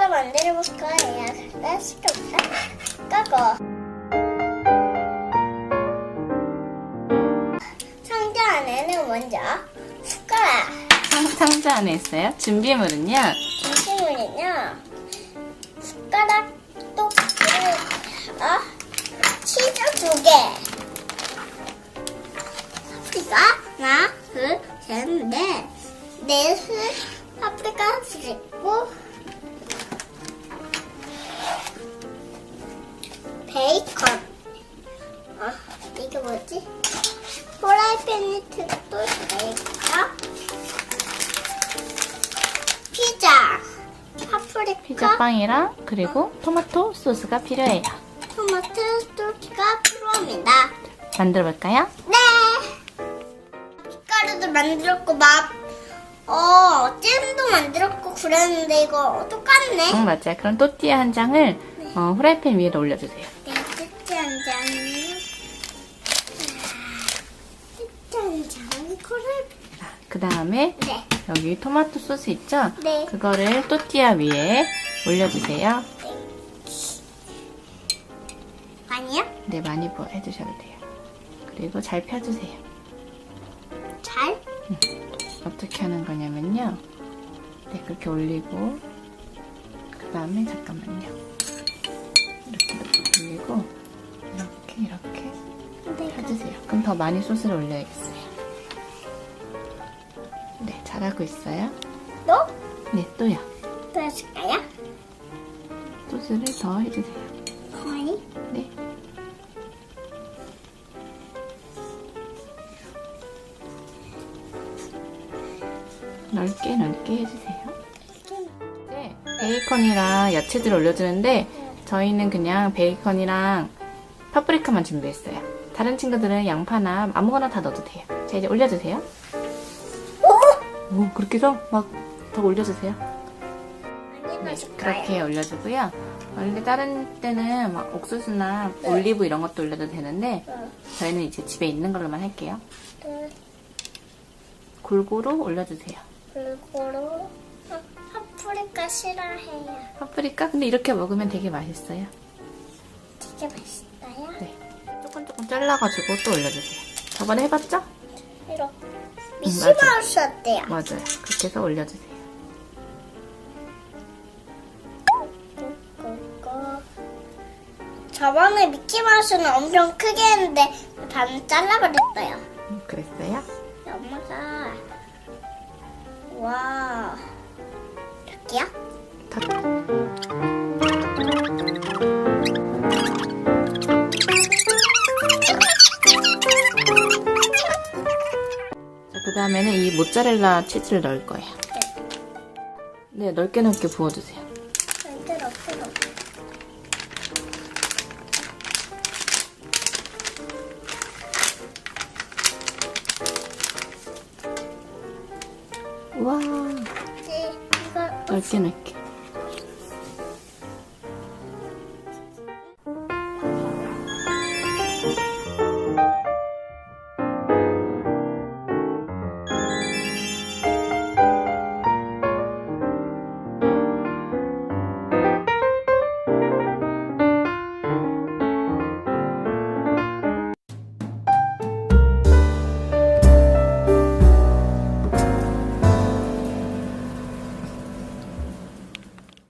숟가락 만들어 볼 거예요. 숟가락 까고. 상자 안에는 먼저 숟가락, 상, 상자 안에 있어요. 준비물은요. 중심물은요. 숟가락, 똑, 어? 치즈 두 개. 파프리카 하나, 둘, 셋, 넷. 넷을 파프리카 하나씩 있고 베이컨. 어, 이게 뭐지? 프라이팬이 또 있어요. 피자. 파프리카. 피자 빵이랑 그리고 토마토 소스가 필요해요. 토마토 소스가 필요합니다. 만들어 볼까요? 네. 빛가루도 만들었고 맛, 어 잼도 만들었고 그랬는데 이거 똑같네. 응, 맞아요. 그럼 또띠아 한 장을 어, 후라이팬 위에 올려주세요. 네, 뜯지 한 장이요. 뜯지 한 장, 코를. 그 다음에 네. 여기 토마토 소스 있죠? 네. 그거를 또띠아 위에 올려주세요. 아니요? 네, 많이 부어 해주셔도 돼요. 그리고 잘 펴주세요. 잘? 어떻게 하는 거냐면요. 네, 그렇게 올리고, 그 다음에 잠깐만요. 이렇게 올리고, 이렇게, 이렇게 네. 펴주세요. 그럼 더 많이 소스를 올려야겠어요. 네, 잘하고 있어요. 또? 네, 또요. 또 해줄까요? 소스를 더 해주세요. 넓게 넓게 해주세요. 네, 베이컨이랑 야채들 올려주는데 저희는 그냥 베이컨이랑 파프리카만 준비했어요. 다른 친구들은 양파나 아무거나 다 넣어도 돼요. 자 이제 올려주세요. 오! 오 그렇게 해서 막 더 올려주세요. 네? 그렇게 올려주고요. 원래 다른 때는 막 옥수수나 네. 올리브 이런 것도 올려도 되는데 어, 저희는 이제 집에 있는 걸로만 할게요. 둘, 골고루 올려주세요. 골고루. 아, 파프리카 싫어해요. 파프리카? 근데 이렇게 먹으면 되게 맛있어요. 되게 맛있어요. 네. 조금 조금 잘라가지고 또 올려주세요. 저번에 해봤죠? 이렇게. 음, 미키마우스 어때요? 맞아요. 그렇게 해서 올려주세요. 저번에 미키마우스는 엄청 크게 했는데 반 잘라버렸어요. 음, 그랬어요? 엄마가 와 이렇게요? 다- 자, 그 다음에는 이 모짜렐라 치즈를 넣을 거예요. 네, 넓게 넓게 부어주세요. 와, 네, 넓게 넓게.